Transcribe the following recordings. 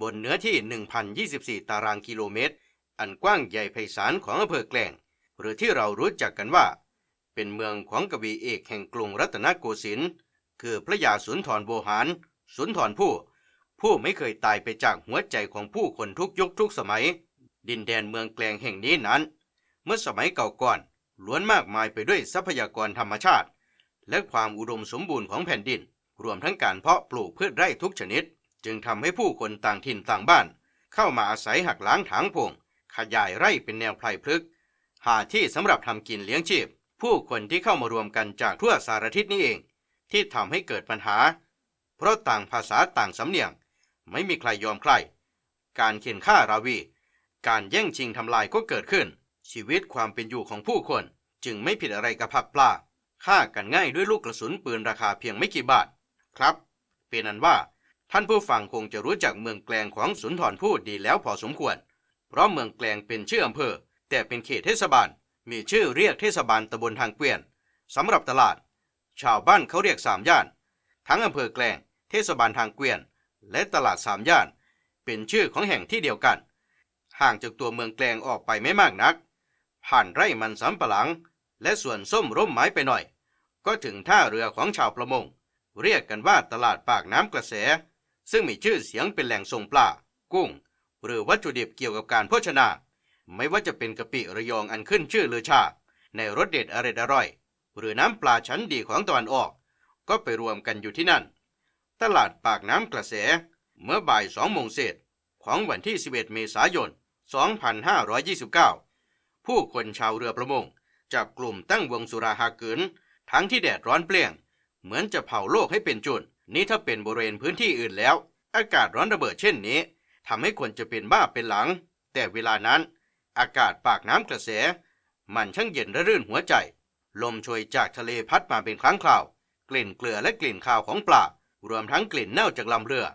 บนเนื้อที่ 1,024 ตารางกิโลเมตร อันกว้างใหญ่ไพศาลของอำเภอแกลง หรือที่เรารู้จักกันว่า เป็นเมืองของกวีเอกแห่งกรุงรัตนโกสินทร์คือพระยาสุนทรโวหาร สุนทรผู้ ผู้ไม่เคยตายไปจากหัวใจของผู้คนทุกยุคทุกสมัย ดินแดนเมืองแกลงแห่งนี้นั้น เมื่อสมัยเก่าก่อนล้วนมากมายไปด้วยทรัพยากรธรรมชาติ และความอุดมสมบูรณ์ของแผ่นดิน รวมทั้งการเพาะปลูกพืชไร่ทุกชนิด จึงทำให้ผู้คนต่างถิ่นต่างบ้าน เข้ามาอาศัยหักล้างถางพงขยายไร่เป็นแนวไพรพฤกหาที่สำหรับทำกินเลี้ยงชีพ ผู้คนที่เข้ามารวมกันจากทั่วสารทิศนี้เอง ที่ทำให้เกิดปัญหา เพราะต่างภาษาต่างสำเนียง ไม่มีใครยอมใคร การเข็นฆ่าราวี การแย่งชิงทำลายก็เกิดขึ้น ชีวิตความเป็นอยู่ของผู้คน จึงไม่ผิดอะไรกับผักปลาฆ่ากันง่ายด้วยลูกกระสุนปืนราคาเพียงไม่กี่บาท ครับ เป็นนั้นว่า ท่านผู้ฟังคงจะรู้จักเมืองแกลงของสุนทรพูดดีแล้วพอสมควร เพราะเมืองแกลงเป็นชื่ออำเภอ แต่เป็นเขตเทศบาล มีชื่อเรียกเทศบาลตำบลทางเกวียนสำหรับตลาด ชาวบ้านเขาเรียกสามย่าน ทั้งอำเภอแกลง เทศบาลทางเกวียน และตลาดสามย่าน เป็นชื่อของแห่งที่เดียวกัน ห่างจากตัวเมืองแกลงออกไปไม่มากนัก ผ่านไร่มันสำปะหลัง และสวนส้มร่มไม้ไปหน่อย ก็ถึงท่าเรือของชาวประมง เรียกกันว่าตลาดปากน้ำกระแส ซึ่งมีชื่อเสียงเป็นแหล่งส่งปลา กุ้ง หรือวัตถุดิบเกี่ยวกับการโภชนา ไม่ว่าจะเป็นกะปิระยองอันขึ้นชื่อลือชา ในรสเด็ดอร่อยอร่อย หรือน้ำปลาชั้นดีของตะวันออก ก็ไปรวมกันอยู่ที่นั่น ตลาดปากน้ำกระแส เมื่อบ่ายสองโมงเศษของวันที่ 11 เมษายน 2529 ผู้คนชาวเรือประมงจับกลุ่มตั้งวงสุราฮากืนทั้งที่แดดร้อนเปลี่ยง เหมือนจะเผาโลกให้เป็นจุน นี่ถ้าเป็นบริเวณพื้นที่อื่นแล้ว อากาศร้อนระเบิดเช่นนี้ทำให้คนจะเป็นบ้าเป็นหลัง แต่เวลานั้น อากาศปากน้ำกระแส มันช่างเย็นระรื่นหัวใจ ลมโชยจากทะเลพัดมาเป็นครั้งคราว กลิ่นเกลือและกลิ่นคาวของปลารวมทั้งกลิ่นเน่าจากลำเรือ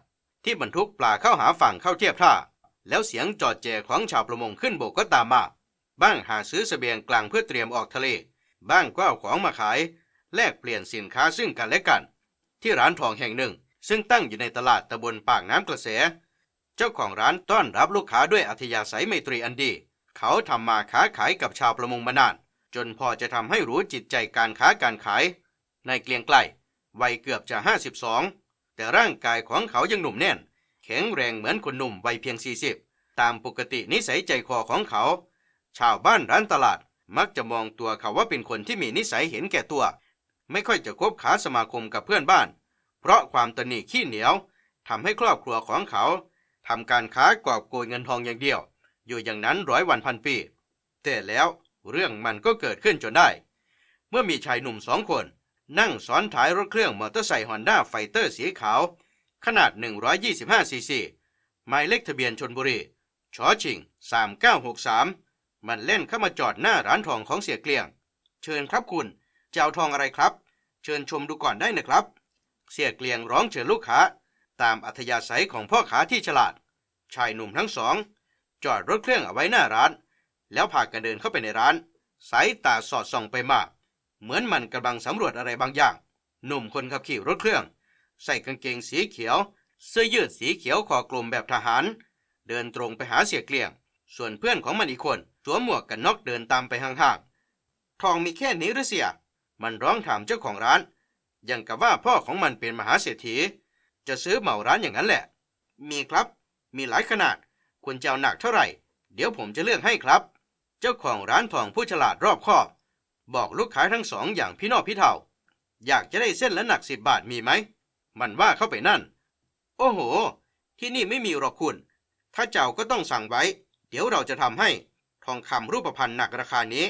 ที่บรรทุกปลาเข้าหาฝั่งเข้าเทียบท่า แล้วเสียงจอดแจของชาวประมงขึ้นโบกก็ตามมา บ้างหาซื้อเสบียงกลางเพื่อเตรียมออกทะเล บ้างก็เอาของมาขาย แลกเปลี่ยนสินค้าซึ่งกันและกัน ที่ร้านทองแห่งหนึ่ง ซึ่งตั้งอยู่ในตลาดตำบลปากน้ำกระแส เจ้าของร้านต้อนรับลูกค้าด้วยอัธยาศัยไมตรีอันดี เขาทำมาค้าขายกับชาวประมงมานาน จนพอจะทำให้รู้จิตใจการค้าการขาย ในเกลียงไกลวัยเกือบจะ 52 แต่ร่างกายของเขายังหนุ่มแน่น แข็งแรงเหมือนคนหนุ่มวัยเพียง 40 ตามปกตินิสัยใจคอของเขา ชาวบ้านร้านตลาดมักจะมองตัวเขาว่าเป็นคนที่มีนิสัยเห็นแก่ตัว ไม่ค่อยจะคบค้าสมาคมกับเพื่อนบ้าน เพราะความตนหนีขี้เหนียวทำให้ครอบครัวของเขาทำการค้ากอบโกยเงินทองอย่างเดียว อยู่อย่างนั้นร้อยวันพันปี แต่แล้วเรื่องมันก็เกิดขึ้นจนได้ เมื่อมีชายหนุ่มสองคน นั่งซ้อนท้ายรถเครื่องมอเตอร์ไซค์ฮอนด้าไฟเตอร์สีขาว ขนาด 125ซีซีหมายเลขทะเบียนชนบุรีชอชิง 3963 มันเล่นเข้ามาจอดหน้าร้านทองของเสียเกลียง เชิญครับคุณ จะเอาทองอะไรครับ เชิญชมดูก่อนได้นะครับ เสียเกลียงร้องเชิญลูกค้า ตามอัธยาศัยของพ่อค้าที่ฉลาด ชายหนุ่มทั้งสอง จอดรถเครื่องเอาไว้หน้าร้าน แล้วพากันเดินเข้าไปในร้าน สายตาสอดส่องไปมา เหมือนมันกำลังสำรวจอะไรบางอย่าง หนุ่มคนขับขี่รถเครื่อง ใส่กางเกงสีเขียว เสื้อยืดสีเขียวคอกลมแบบทหาร เดินตรงไปหาเสียเกลียง ส่วนเพื่อนของมันอีกคนสวมหมวกกันน็อกเดินตามไปห่างๆ ทองมีแค่นี้หรือเสีย มันร้องถามเจ้าของร้าน ยังกับว่าพ่อของมันเป็นมหาเศรษฐี จะซื้อเหมาร้านอย่างนั้นแหละ มีครับ มีหลายขนาด คุณจะเอาหนักเท่าไหร่ เดี๋ยวผมจะเลือกให้ครับ เจ้าของร้านทองผู้ฉลาดรอบคอบ บอกลูกค้าทั้งสองอย่างพี่นอพี่เทาอยากจะได้เส้นละหนักสิบบาทมีไหม มันว่าเข้าไปนั่น โอ้โห ที่นี่ไม่มีหรอกคุณ ถ้าเจ้าก็ต้องสั่งไว้ เดี๋ยวเราจะทำให้ ทองคำรูปพรรณหนักราคานี้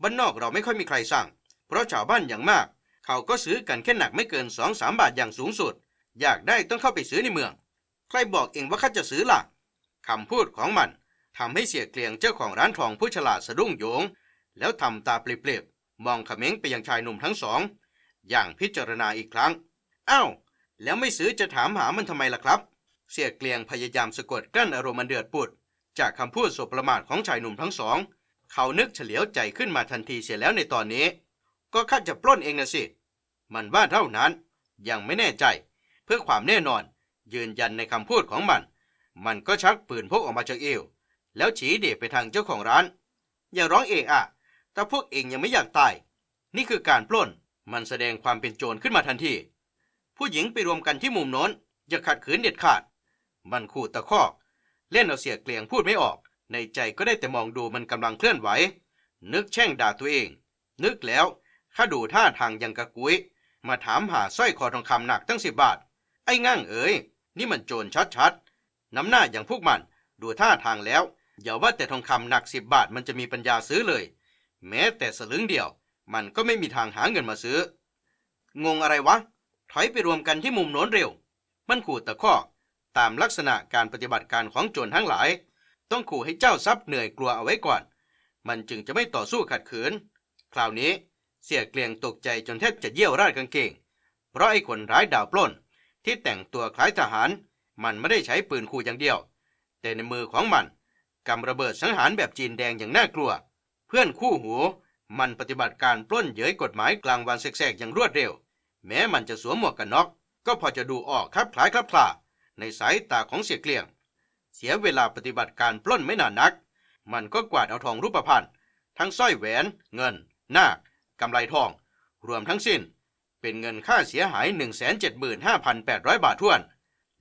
บ้านนอกเราไม่ค่อยมีใครสั่ง เพราะชาวบ้านอย่างมาก เขาก็ซื้อกันแค่หนักไม่เกินสองสามบาทอย่างสูงสุด อยากได้ต้องเข้าไปซื้อในเมือง ใครบอกเองว่าข้าจะซื้อล่ะคำพูดของมันทำให้เสียเกลียงเจ้าของร้านทองผู้ฉลาดสะดุ้งโยง แล้วทำตาเปรียบๆมองขม็งไปยังชายหนุ่มทั้งสอง อย่างพิจารณาอีกครั้งอ้าวแล้วไม่ซื้อจะถามหามันทำไมล่ะครับ เสียเกลียงพยายามสะกดกลั้นอารมณ์มันเดือดปุด จากคำพูดสบประมาทของชายหนุ่มทั้งสอง เขานึกเฉลียวใจขึ้นมาทันทีเสียแล้วในตอนนี้ ก็ข้าจะปล้นเองนะสิ มันว่าเท่านั้น ยังไม่แน่ใจ เพื่อความแน่นอน ยืนยันในคำพูดของมัน มันก็ชักปืนพกออกมาจากเอว แล้วฉีเดบไปทางเจ้าของร้าน อย่าร้องเอะอะแต่พวกเองยังไม่อยากตาย นี่คือการปล้น มันแสดงความเป็นโจรขึ้นมาทันที ผู้หญิงไปรวมกันที่มุมโน้น อย่าขัดขืนเด็ดขาด มันขู่ตะคอก เล่นเอาเสียเกลียงพูดไม่ออก ในใจก็ได้แต่มองดูมันกำลังเคลื่อนไหว นึกแช่งด่าตัวเอง นึกแล้ว ข้าดูท่าทางยังกะกุ้ย มาถามหาสร้อยคอทองคำหนักตั้งสิบบาท ไอ้ง่างเอ๋ย นี่มันโจรชัดๆ น้ำหน้าอย่างพวกมัน ดูท่าทางแล้ว อย่าว่าแต่ทองคำหนักสิบบาทมันจะมีปัญญาซื้อเลย แม้แต่สลึงเดียว มันก็ไม่มีทางหาเงินมาซื้อ งงอะไรวะ ถอยไปรวมกันที่มุมโน้นเร็ว มันขู่ตะคอกตามลักษณะการปฏิบัติการของโจรทั้งหลาย ต้องขู่ให้เจ้าทรัพย์เหนื่อยกลัวเอาไว้ก่อน มันจึงจะไม่ต่อสู้ขัดขืน คราวนี้ เสียเกลียงตกใจจนแทบจะเยี่ยวราดกางเกง เพราะไอ้คนร้ายดาวปล้น ที่แต่งตัวคล้ายทหาร มันไม่ได้ใช้ปืนขู่อย่างเดียว แต่ในมือของมันกำระเบิดสังหารแบบจีนแดงอย่างน่ากลัว เพื่อนคู่หูมันปฏิบัติการปล้นเย้ยกฎหมายกลางวันแสกๆอย่างรวดเร็ว แม้มันจะสวมหมวกกันน็อก ก็พอจะดูออกครับคล้ายครับคลาในสายตาของเสียเกลียง เสียเวลาปฏิบัติการปล้นไม่นานนัก มันก็กวาดเอาทองรูปพรรณทั้งสร้อยแหวน เงิน นาค กำไรทอง รวมทั้งสิ้น เป็นเงินค่าเสียหาย 175,800 บาททวน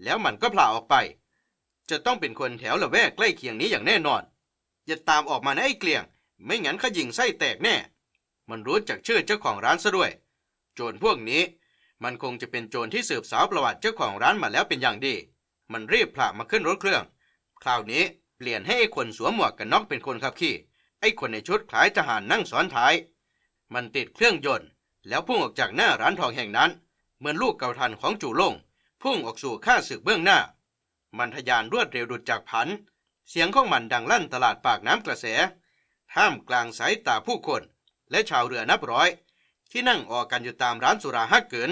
แล้วมันก็พลาออกไป จะต้องเป็นคนแถวละแวกใกล้เคียงนี้อย่างแน่นอน อย่าตามออกมานะไอ้เกลียง ไม่งั้นขยิงไส้แตกแน่ มันรู้จักชื่อเจ้าของร้านซะด้วย โจรพวกนี้มันคงจะเป็นโจรที่สืบสาวประวัติเจ้าของร้านมาแล้วเป็นอย่างดี มันรีบพลามาขึ้นรถเครื่อง คราวนี้เปลี่ยนให้ไอ้คนสวมหมวกกันน็อกเป็นคนขับขี่ ไอ้คนในชุดคล้ายทหารนั่งซ้อนท้าย มันติดเครื่องยนต์ แล้วพุ่งออกจากหน้าร้านทองแห่งนั้น เหมือนลูกเกาทันของจู่ลง พุ่งออกสู่ข้าศึกเบื้องหน้า มันทะยานรวดเร็วดุดจากผัน เสียงของมันดังลั่นตลาดปากน้ำกระแส ท่ามกลางสายตาผู้คน และชาวเรือนับร้อย ที่นั่งออกกันอยู่ตามร้านสุราฮักเกิน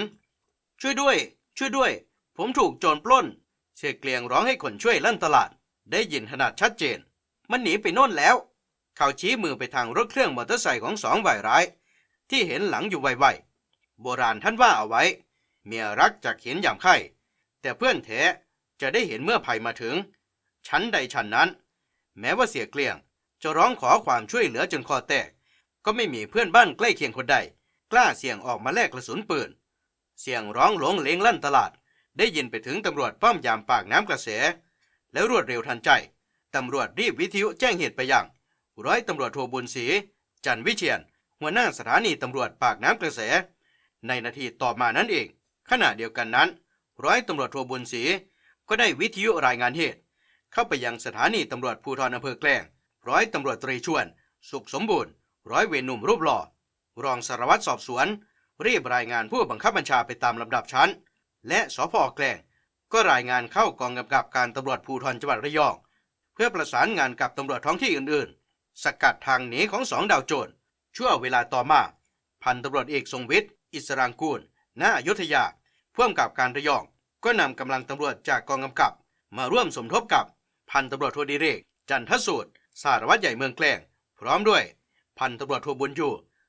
ช่วยด้วย ช่วยด้วย ผมถูกโจรปล้น เชเกลียงร้องให้คนช่วยลั่นตลาด ได้ยินขนาดชัดเจน มันหนีไปโน่นแล้ว เขาชี้มือไปทางรถเครื่องมอเตอร์ไซค์ของสองวัยร้าย ที่เห็นหลังอยู่ไวๆโบราณท่านว่าเอาไว้ เมียรักจากเห็นยางไข่แต่เพื่อนแท้จะได้เห็นเมื่อภัยมาถึง ชั้นใดชั้นนั้น แม้ว่าเสียเกลียง จะร้องขอความช่วยเหลือจนคอแตก ก็ไม่มีเพื่อนบ้านใกล้เคียงคนใด กล้าเสี่ยงออกมาแลกกระสุนปืน เสียงร้องหลงเลงลั่นตลาด ได้ยินไปถึงตำรวจป้อมยามปากน้ำกระแส แล้วรวดเร็วทันใจ ตำรวจรีบวิทยุแจ้งเหตุไปยังร้อยตำรวจโทบุญศรีจันวิเชียน หัวหน้าสถานีตำรวจปากน้ำกระแส ในนาทีต่อมานั้นเอง ขณะเดียวกันนั้น ร้อยตำรวจโทบุญศรีก็ได้วิทยุรายงานเหตุ เข้าไปยังสถานีตำรวจภูธรอำเภอแกลงร้อยตำรวจตรีชวน สุขสมบูรณ์ ร้อยเวรหนุ่มรูปหล่อ รองสารวัตรสอบสวน รีบรายงานผู้บังคับบัญชาไปตามลำดับชั้น และสพแกลงก็รายงานเข้ากองกำกับการตำรวจภูธรจังหวัดระยอง เพื่อประสานงานกับตำรวจท้องที่อื่นๆ สกัดทางหนีของสองดาวโจร ชั่วเวลาต่อมา พันตำรวจเอกทรงวิทย์ อิสรางกูลณอยุธยาพ่วงกับการระยอง ก็นำกำลังตำรวจจากกองกำกับ มาร่วมสมทบกับพันตำรวจโทดิเรก จันทสูตร สารวัตรใหญ่เมืองแกลงพร้อมด้วย พันตำรวจโทบุญยู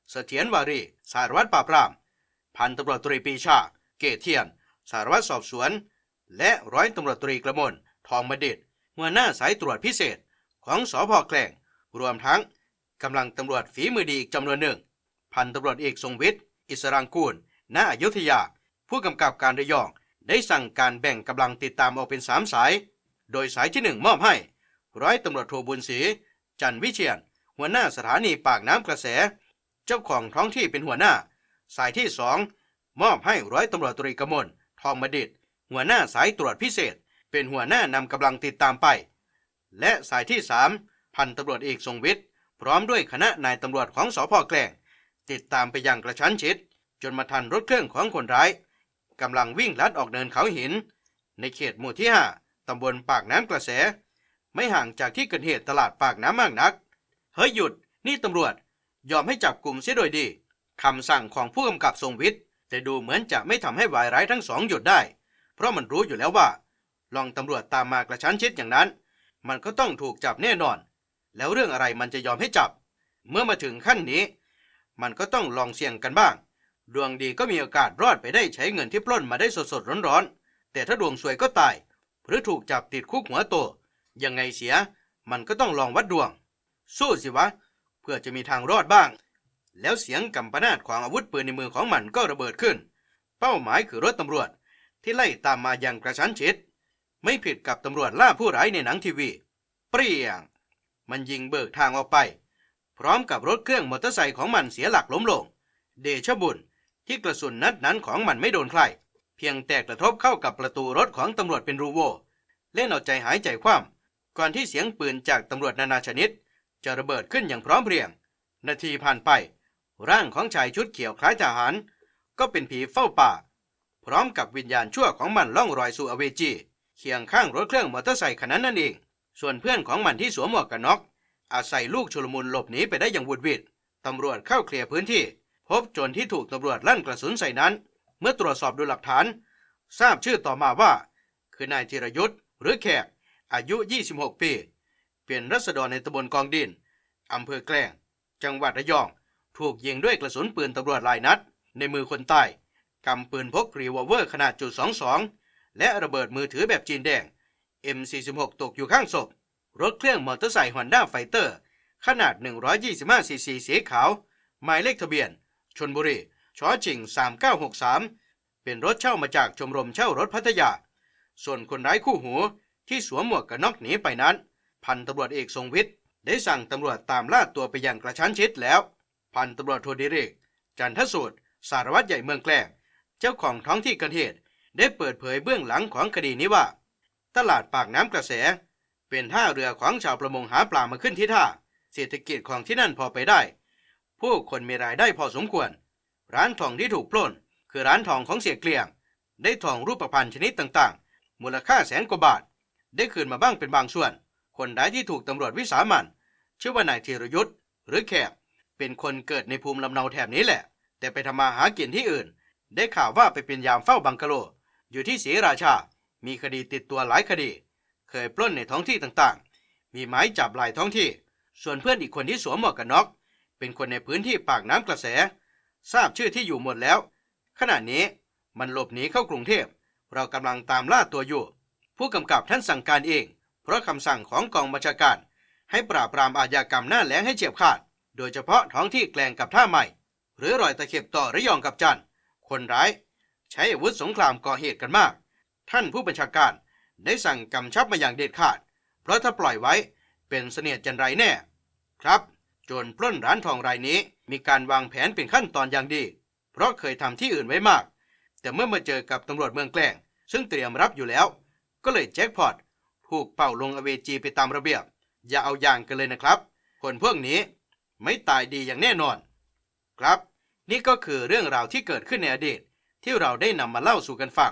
เสถียรวารี สารวัตรปราบปราม พันตำรวจตรีปีชา เกตเทียน สารวัตรสอบสวน และร้อยตำรวจตรีกระมวลทองมดิตหัวหน้าสายตรวจพิเศษของสพแกลงรวมทั้ง กำลังตำรวจฝีมือดีอีกจำนวนหนึ่ง พันตำรวจเอกทรงวิทย์ อิสรางกูลณอยุธยา ผู้กำกับการระยอง ได้สั่งการแบ่งกำลังติดตามออกเป็นสามสาย โดยสายที่หนึ่งมอบให้ ร้อยตำรวจโทบุญศรีจันวิเชียน หัวหน้าสถานีปากน้ำกระแส เจ้าของท้องที่เป็นหัวหน้า สายที่สองมอบให้ร้อยตำรวจตรีกมลทองมดิตหัวหน้าสายตรวจพิเศษ เป็นหัวหน้านำกำลังติดตามไป และสายที่สามพันตำรวจเอกทรงวิทย์ พร้อมด้วยคณะนายตำรวจของสพแกลง ติดตามไปอย่างกระชั้นชิด จนมาทันรถเครื่องของคนร้ายกำลังวิ่งลัดออกเนินเขาหิน ในเขตหมู่ที่ห้าตำบลปากน้ำกระแส ไม่ห่างจากที่เกิดเหตุตลาดปากน้ำมากนัก เฮ้ยหยุด นี่ตำรวจ ยอมให้จับกลุ่มเสียโดยดีคำสั่งของผู้กำกับทรงวิทย์แต่ดูเหมือนจะไม่ทำให้วายร้ายทั้งสองหยุดได้ เพราะมันรู้อยู่แล้วว่าลองตำรวจตามมากระชั้นชิดอย่างนั้น มันก็ต้องถูกจับแน่นอน แล้วเรื่องอะไรมันจะยอมให้จับ เมื่อมาถึงขั้นนี้ มันก็ต้องลองเสี่ยงกันบ้าง ดวงดีก็มีโอกาสรอดไปได้ใช้เงินที่ปล้นมาได้สดๆร้อนๆ แต่ถ้าดวงสวยก็ตายเพรือถูกจับติดคุกหัวโต ยังไงเสีย มันก็ต้องลองวัดดวง สู้สิวะ เพื่อจะมีทางรอดบ้าง แล้วเสียงกำปนาตของอาวุธปืนในมือของมันก็ระเบิดขึ้น เป้าหมายคือรถตำรวจ ที่ไล่ตามมาอย่างกระชั้นชิด ไม่ผิดกับตำรวจล่าผู้ร้ายในหนังทีวี เปรี้ยง มันยิงเบิกทางออกไป พร้อมกับรถเครื่องมอเตอร์ไซค์ของมันเสียหลักล้มลง เดชบุญที่กระสุนนัดนั้นของมันไม่โดนใคร เพียงแต่กระทบเข้ากับประตูรถของตำรวจเป็นรูโวเล่นเอาใจหายใจคว่ำก่อนที่เสียงปืนจากตำรวจนานาชนิด จะระเบิดขึ้นอย่างพร้อมเพรียง นาทีผ่านไป ร่างของชายชุดเขียวคล้ายทหาร ก็เป็นผีเฝ้าป่า พร้อมกับวิญญาณชั่วของมันล่องรอยสู่อเวจีเคียงข้างรถเครื่องมอเตอร์ไซค์คันนั้นนั่นเอง ส่วนเพื่อนของมันที่สวมหมวกกันน็อก อาศัยลูกชุลมุนหลบหนีไปได้อย่างวุดวิดตำรวจเข้าเคลียร์พื้นที่ พบโจรที่ถูกตำรวจลั่นกระสุนใส่นั้น เมื่อตรวจสอบดูหลักฐาน ทราบชื่อต่อมาว่า คือนายธีรยุทธ์หรือแขก อายุ 26 ปี เป็นรัษฎรในตำบลกองดินอำเภอแกลง จังหวัดระยอง ถูกยิงด้วยกระสุนปืนตำรวจหลายนัด ในมือคนใต้กำปืนพกรีวอลเวอร์ขนาดจุด22และระเบิดมือถือแบบจีนแดง M46 ตกอยู่ข้างศพ รถเครื่องมอเตอร์ไซค์ฮอนด้าไฟเตอร์ขนาด 125ซีซีสีขาว หมายเลขทะเบียน ชนบุรีชอชิง 3963 เป็นรถเช่ามาจากชมรมเช่ารถพัทยา ส่วนคนร้ายคู่หูที่สวมหมวกกันน็อกหนีไปนั้น พันตำรวจเอกทรงวิทย์ ได้สั่งตำรวจตามล่าตัวไปอย่างกระชั้นชิดแล้ว พันตำรวจโทดิเรก จันทสูตร สารวัตรใหญ่เมืองแกลงเจ้าของท้องที่เกิดเหตุ ได้เปิดเผยเบื้องหลังของคดีนี้ว่า ตลาดปากน้ำกระแส เป็นท่าเรือของชาวประมงหาปลามาขึ้นที่ท่า เศรษฐกิจของที่นั่นพอไปได้ ผู้คนมีรายได้พอสมควร ร้านทองที่ถูกปล้น คือร้านทองของเสียเกลียง ได้ทองรูปพรรณชนิดต่างๆ มูลค่าแสนกว่าบาท ได้คืนมาบ้างเป็นบางส่วน คนร้ายที่ถูกตำรวจวิสามันชื่อว่านายธีรยุทธ์หรือแขกเป็นคนเกิดในภูมิลำเนาแถบนี้แหละ แต่ไปทำมาหากินที่อื่น ได้ข่าวว่าไปเป็นยามเฝ้าบังกะโล อยู่ที่ศรีราชา มีคดีติดตัวหลายคดี เคยปล้นในท้องที่ต่างๆ มีหมายจับหลายท้องที่ ส่วนเพื่อนอีกคนที่สวมหมวกกันน็อก เป็นคนในพื้นที่ปากน้ำกระแส ทราบชื่อที่อยู่หมดแล้ว ขณะนี้มันหลบหนีเข้ากรุงเทพ เรากำลังตามล่าตัวอยู่ ผู้กำกับท่านสั่งการเอง เพราะคำสั่งของกองบัญชาการ ให้ปราบปรามอาญากรรมหน้าแหลงให้เฉียบขาด โดยเฉพาะท้องที่แกลงกับท่าใหม่ หรือรอยตะเข็บต่อระยองกับจันทร์คนร้าย ใช้อาวุธสงครามก่อเหตุกันมาก ท่านผู้บัญชาการ ได้สั่งกำชับมาอย่างเด็ดขาด เพราะถ้าปล่อยไว้เป็นเสนียดจันไรแน่ ครับโจรปล้นร้านทองรายนี้มีการวางแผนเป็นขั้นตอนอย่างดี เพราะเคยทำที่อื่นไว้มาก แต่เมื่อมาเจอกับตำรวจเมืองแกล้ง ซึ่งเตรียมรับอยู่แล้ว ก็เลยแจ็คพอตถูกเป่าลงอเวจีไปตามระเบียบ อย่าเอาอย่างกันเลยนะครับ คนพวกนี้ไม่ตายดีอย่างแน่นอน ครับ นี่ก็คือเรื่องราวที่เกิดขึ้นในอดีตที่เราได้นำมาเล่าสู่กันฟัง